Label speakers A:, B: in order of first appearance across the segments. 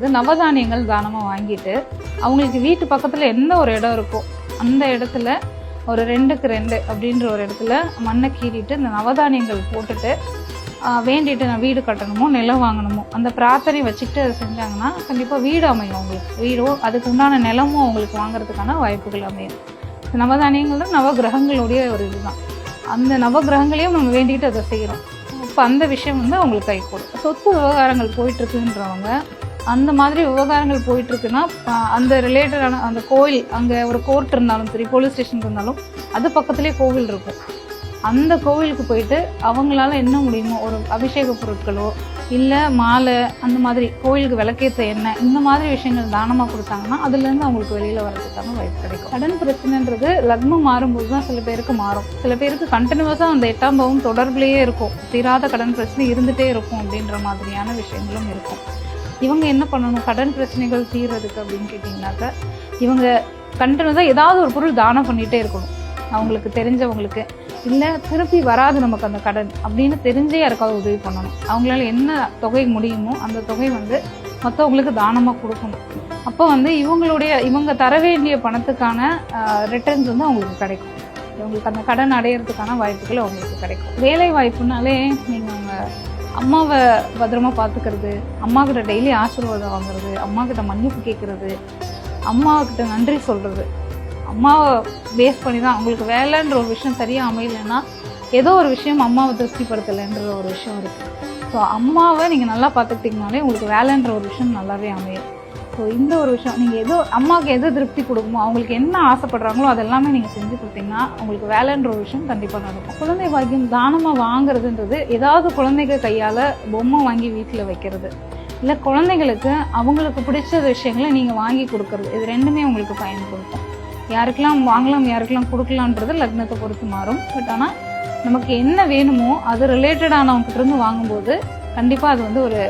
A: இது நவதானியங்கள் தானமாக வாங்கிட்டு அவங்களுக்கு வீட்டு பக்கத்தில் என்ன ஒரு இடம் இருக்கோ அந்த இடத்துல ஒரு ரெண்டுக்கு ரெண்டு அப்படின்ற ஒரு இடத்துல மண்ணை கீறிட்டு இந்த நவதானியங்கள் போட்டுட்டு வேண்டிட்டு நான் வீடு கட்டணுமோ நிலம் வாங்கணுமோ அந்த பிரார்த்தனை வச்சுக்கிட்டு அதை செஞ்சாங்கன்னா கண்டிப்பாக வீடு அமையும் அவங்களுக்கு. வீடோ அதுக்கு உண்டான நிலமும் அவங்களுக்கு வாங்குறதுக்கான வாய்ப்புகள் அமையும். இந்த நவதானியங்கள் நவ ஒரு இதுதான். அந்த நவகிரகங்களையும் நம்ம வேண்டிட்டு அதை செய்கிறோம் இப்போ அந்த விஷயம் வந்து அவங்களுக்கு கை கொடுக்கும் சொத்து விவகாரங்கள் போயிட்டுருக்குன்றவங்க அந்த மாதிரி விவகாரங்கள் போயிட்டுருக்குன்னா அந்த ரிலேட்டடான அந்த கோயில் அங்கே ஒரு கோர்ட் இருந்தாலும் சரி போலீஸ் ஸ்டேஷன் இருந்தாலும் அது பக்கத்துலேயே கோவில் இருக்கும். அந்த கோவிலுக்கு போயிட்டு அவங்களால என்ன முடியுமோ ஒரு அபிஷேக பொருட்களோ இல்லை மாலை அந்த மாதிரி கோயிலுக்கு விளக்கேற்ற எண்ணெய் இந்த மாதிரி விஷயங்கள் தானமாக கொடுத்தாங்கன்னா அதுலேருந்து அவங்களுக்கு வெளியில் வர்றதுக்கான வாய்ப்பு கிடைக்கும். கடன் பிரச்சனைன்றது லக்னம் மாறும்போது தான் சில பேருக்கு மாறும். சில பேருக்கு கண்டினியூஸாக அந்த எட்டாம் பாவம் தொடர்புலேயே இருக்கும். தீராத கடன் பிரச்சனை இருந்துகிட்டே இருக்கும் அப்படின்ற மாதிரியான விஷயங்களும் இருக்கும். இவங்க என்ன பண்ணணும்? கடன் பிரச்சனைகள் தீர்றதுக்கு அப்படின்னு கேட்டிங்கனாக்கா இவங்க கண்டினியூஸாக ஏதாவது ஒரு பொருள் தானம் பண்ணிகிட்டே இருக்கணும். அவங்களுக்கு தெரிஞ்சவங்களுக்கு. இல்லை திருப்பி வராது நமக்கு அந்த கடன் அப்படின்னு தெரிஞ்சே யாருக்காவது உதவி பண்ணணும். அவங்களால என்ன தொகை முடியுமோ அந்த தொகை வந்து மற்றவங்களுக்கு தானமாக கொடுக்கணும். அப்போ வந்து இவங்களுடைய இவங்க தர வேண்டிய பணத்துக்கான ரிட்டர்ன்ஸ் வந்து அவங்களுக்கு கிடைக்கும். இவங்களுக்கு அந்த கடன் அடையிறதுக்கான வாய்ப்புகள் அவங்களுக்கு கிடைக்கும். வேலை வாய்ப்புனாலே நீங்கள் அவங்க அம்மாவை பத்திரமா பார்த்துக்கிறது அம்மா கிட்ட டெய்லி ஆசீர்வாதம் வாங்குறது அம்மா கிட்ட மன்னிப்பு கேட்குறது அம்மா கிட்ட நன்றி சொல்கிறது அம்மாவை பேஸ் பண்ணி தான் அவங்களுக்கு வேலைன்ற ஒரு விஷயம் சரியாக அமையலைன்னா ஏதோ ஒரு விஷயம் அம்மாவை திருப்திப்படுத்தலைன்ற ஒரு விஷயம் இருக்குது ஸோ அம்மாவை நீங்கள் நல்லா பார்த்துக்கிட்டிங்கனாலே உங்களுக்கு வேலைன்ற ஒரு விஷயம் நல்லாவே அமையும். ஸோ இந்த ஒரு விஷயம் நீங்கள் எதோ அம்மாவுக்கு எது திருப்தி கொடுக்குமோ அவங்களுக்கு என்ன ஆசைப்படுறாங்களோ அதெல்லாமே நீங்கள் செஞ்சு கொடுத்தீங்கன்னா உங்களுக்கு வேலைன்ற ஒரு விஷயம் கண்டிப்பாக நடக்கும். குழந்தை பாக்கியம் தானமாக வாங்குறதுன்றது ஏதாவது குழந்தைங்க கையால் பொம்மை வாங்கி வீட்டில் வைக்கிறது. இல்லை குழந்தைங்களுக்கு அவங்களுக்கு பிடிச்ச விஷயங்களை நீங்கள் வாங்கி கொடுக்கறது. இது ரெண்டுமே உங்களுக்கு பயன் கொடுக்கும் யாருக்கெல்லாம் வாங்கலாம் யாருக்கெல்லாம் கொடுக்கலான்றது லக்னத்தை பொறுத்து மாறும். பட் ஆனால் நமக்கு என்ன வேணுமோ அது ரிலேட்டடானவங்ககிட்ட இருந்து வாங்கும்போது கண்டிப்பாக அது வந்து ஒரு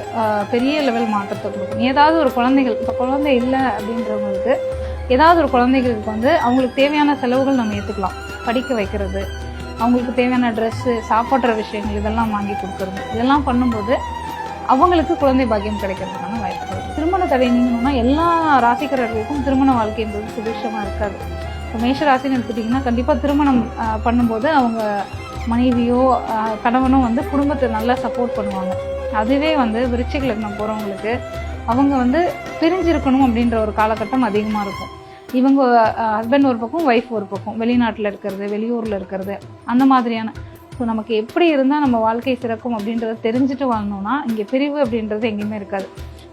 A: பெரிய லெவல் மாற்றத்தை கொடுக்கும். ஏதாவது ஒரு குழந்தைகள் இப்போ குழந்தை இல்லை அப்படின்றவங்களுக்கு ஏதாவது ஒரு குழந்தைகளுக்கு வந்து அவங்களுக்கு தேவையான செலவுகள் நம்ம ஏற்றுக்கலாம் படிக்க வைக்கிறது அவங்களுக்கு தேவையான ட்ரெஸ்ஸு சாப்பிட்ற விஷயங்கள் இதெல்லாம் வாங்கி கொடுக்குறது. இதெல்லாம் பண்ணும்போது அவங்களுக்கு குழந்தை பாக்கியம் கிடைக்கிறதுக்கான வாய்ப்புகள் திருமண தடை நீங்கணும்னா எல்லா ராசிக்காரர்களுக்கும் திருமண வாழ்க்கைன்றது சுபிக்ஷமாக இருக்காது. இப்போ மேஷ ராசின்னு எடுத்துட்டிங்கன்னா கண்டிப்பாக திருமணம் பண்ணும்போது அவங்க மனைவியோ கணவனோ வந்து குடும்பத்தை நல்லா சப்போர்ட் பண்ணுவாங்க. அதுவே வந்து விருச்சிக லக்னம் போகிறவங்களுக்கு அவங்க வந்து பிரிஞ்சிருக்கணும் அப்படின்ற ஒரு காலகட்டம் அதிகமாக இருக்கும். இவங்க ஹஸ்பண்ட் ஒரு பக்கம் ஒய்ஃப் ஒரு பக்கம். வெளிநாட்டில் இருக்கிறது வெளியூரில் இருக்கிறது அந்த மாதிரியான. ஸோ நமக்கு எப்படி இருந்தால் நம்ம வாழ்க்கை சிறக்கும் அப்படின்றத தெரிஞ்சுட்டு வாழணும்னா இங்கே பிரிவு அப்படின்றது எங்கேயுமே இருக்காது.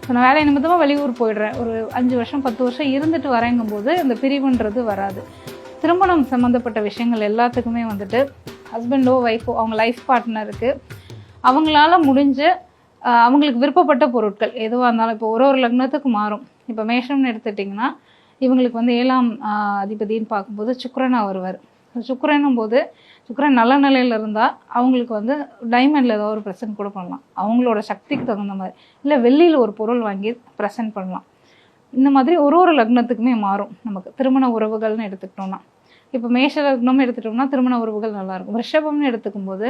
A: ஸோ நான் வேலை நிமித்தமாக வெளியூர் போயிடுறேன். ஒரு அஞ்சு வருஷம் பத்து வருஷம் இருந்துட்டு வரேங்கும்போது இந்த பிரிவுன்றது வராது. திருமணம் சம்மந்தப்பட்ட விஷயங்கள் எல்லாத்துக்குமே வந்துட்டு ஹஸ்பண்டோ ஒய்ஃபோ அவங்க லைஃப் பார்ட்னருக்கு அவங்களால முடிஞ்ச அவங்களுக்கு விருப்பப்பட்ட பொருட்கள் எதுவாக இருந்தாலும் இப்போ ஒரு ஒரு லக்னத்துக்கு மாறும். இப்போ மேஷம்னு எடுத்துட்டிங்கன்னா இவங்களுக்கு வந்து ஏழாம் அதிபதின்னு பார்க்கும்போது சுக்கரனாக வருவார். சுக்கரனும் போது சுக்கரன் நல்ல நிலையில் இருந்தால் அவங்களுக்கு வந்து டைமண்டில் ஏதோ ஒரு ப்ரெசென்ட் கூட பண்ணலாம். அவங்களோட சக்திக்கு தகுந்த மாதிரி. இல்லை வெள்ளியில் ஒரு பொருள் வாங்கி ப்ரெசென்ட் பண்ணலாம். இந்த மாதிரி ஒரு ஒரு லக்னத்துக்குமே மாறும் நமக்கு. திருமண உறவுகள்னு எடுத்துக்கிட்டோம்னா. இப்போ மேஷ லக்னம்னு எடுத்துட்டோம்னா திருமண உறவுகள் நல்லாயிருக்கும். ரிஷபம்னு எடுத்துக்கும் போது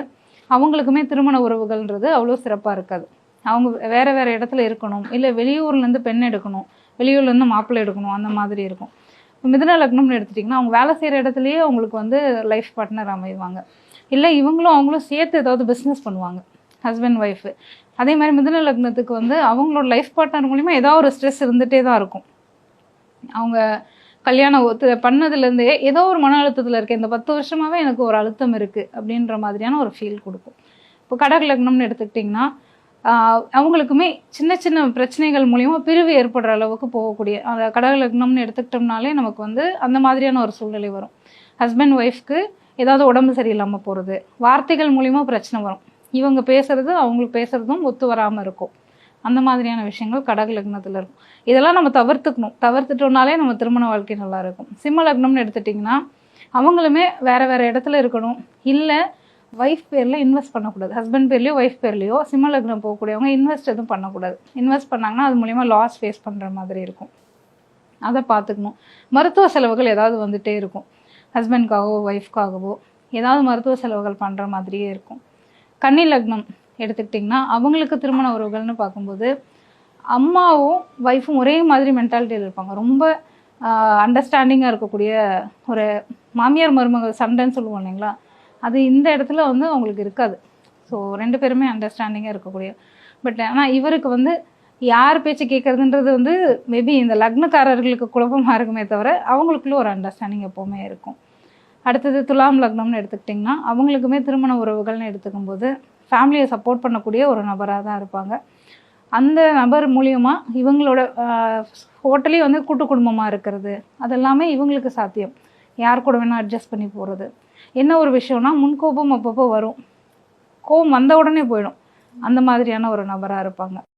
A: அவங்களுக்குமே திருமண உறவுகள்ன்றது அவ்வளோ சிறப்பாக இருக்காது. அவங்க வேற வேற இடத்துல இருக்கணும். இல்லை வெளியூர்லேருந்து பெண் எடுக்கணும். வெளியூர்லேருந்து மாப்பிள்ளை எடுக்கணும். அந்த மாதிரி இருக்கும். இப்போ மிதுன லக்னம்னு எடுத்துட்டிங்கன்னா அவங்க வேலை செய்கிற இடத்துலையே அவங்களுக்கு வந்து லைஃப் பார்ட்னர் அமைவாங்க. இல்லை இவங்களும் அவங்களும் சேர்த்து ஏதாவது பிஸ்னஸ் பண்ணுவாங்க. ஹஸ்பண்ட் ஒய்ஃபு அதே மாதிரி மிதுன லக்னத்துக்கு வந்து அவங்களோட லைஃப் பார்ட்னர் மூலிமா ஏதாவது ஒரு ஸ்ட்ரெஸ் இருந்துகிட்டே தான் இருக்கும். அவங்க கல்யாணம் ஒத்து பண்ணதுலேருந்தே ஏதோ ஒரு மன அழுத்தத்தில் இருக்கு இந்த பத்து வருஷமாகவே எனக்கு ஒரு அழுத்தம் இருக்குது அப்படின்ற மாதிரியான ஒரு ஃபீல் கொடுக்கும். இப்போ கடக லக்னம்னு எடுத்துக்கிட்டிங்கன்னா அவங்களுக்குமே சின்ன சின்ன பிரச்சனைகள் மூலியமா பிரிவு ஏற்படுற அளவுக்கு போகக்கூடிய அந்த கடக லக்னம்னு எடுத்துக்கிட்டோம்னாலே நமக்கு வந்து அந்த மாதிரியான ஒரு சூழ்நிலை வரும். ஹஸ்பண்ட் ஒய்ஃப்க்கு ஏதாவது உடம்பு சரியில்லாமல் போகிறது வார்த்தைகள் மூலிமா பிரச்சனை வரும். இவங்க பேசுறது அவங்களுக்கு பேசுறதும் ஒத்து வராமல் இருக்கும். அந்த மாதிரியான விஷயங்கள் கடக லக்னத்தில் இருக்கும். இதெல்லாம் நம்ம தவிர்த்துக்கணும். தவிர்த்துட்டோம்னாலே நம்ம திருமண வாழ்க்கை நல்லாயிருக்கும். சிம்ம லக்னம்னு எடுத்துட்டிங்கன்னா அவங்களுமே வேறு வேறு இடத்துல இருக்கணும். இல்லை ஒய்ஃப் பேரில் இன்வெஸ்ட் பண்ணக்கூடாது. ஹஸ்பண்ட் பேர்லையோ ஒய்ஃப் பேர்லையோ சிம்ம லக்னம் போகக்கூடியவங்க இன்வெஸ்ட் எதுவும் பண்ணக்கூடாது. இன்வெஸ்ட் பண்ணாங்கன்னா அது மூலிமா லாஸ் ஃபேஸ் பண்ணுற மாதிரி இருக்கும். அதை பார்த்துக்கணும். மருத்துவ செலவுகள் ஏதாவது வந்துகிட்டே இருக்கும். ஹஸ்பண்ட்காகவோ ஒய்ஃப்காகவோ ஏதாவது மருத்துவ செலவுகள் பண்ணுற மாதிரியே இருக்கும். கன்னி லக்னம் எடுத்துக்கிட்டிங்கன்னா அவங்களுக்கு திருமண உறவுகள்னு பார்க்கும்போது அம்மாவும் ஒய்ஃபும் ஒரே மாதிரி மென்டாலிட்டியில் இருப்பாங்க. ரொம்ப அண்டர்ஸ்டாண்டிங்காக இருக்கக்கூடிய ஒரு மாமியார் மருமகள் சண்டைன்னு சொல்லுவோம் இல்லைங்களா? அது இந்த இடத்துல வந்து அவங்களுக்கு இருக்காது. ஸோ ரெண்டு பேருமே அண்டர்ஸ்டாண்டிங்காக இருக்கக்கூடிய பட் ஆனால் இவருக்கு வந்து யார் பேச்சு கேட்குறதுன்றது வந்து மேபி இந்த லக்னக்காரர்களுக்கு குழப்பமாக இருக்குமே தவிர அவங்களுக்குள்ள ஒரு அண்டர்ஸ்டாண்டிங் எப்போவுமே இருக்கும். அடுத்தது துலாம் லக்னம்னு எடுத்துக்கிட்டிங்கன்னா அவங்களுக்குமே திருமண உறவுகள்னு எடுத்துக்கும்போது ஃபேமிலியை சப்போர்ட் பண்ணக்கூடிய ஒரு நபராக தான் இருப்பாங்க. அந்த நபர் மூலியமாக இவங்களோட ஹோட்டலே வந்து கூட்டு குடும்பமாக இருக்கிறது. அதெல்லாமே இவங்களுக்கு சாத்தியம். யார் கூட வேணால் அட்ஜஸ்ட் பண்ணி போகிறது என்ன ஒரு விஷயம்னா முன்கோபம் அப்பப்போ வரும். கோபம் வந்த உடனே போயிடும். அந்த மாதிரியான ஒரு நபராக இருப்பாங்க.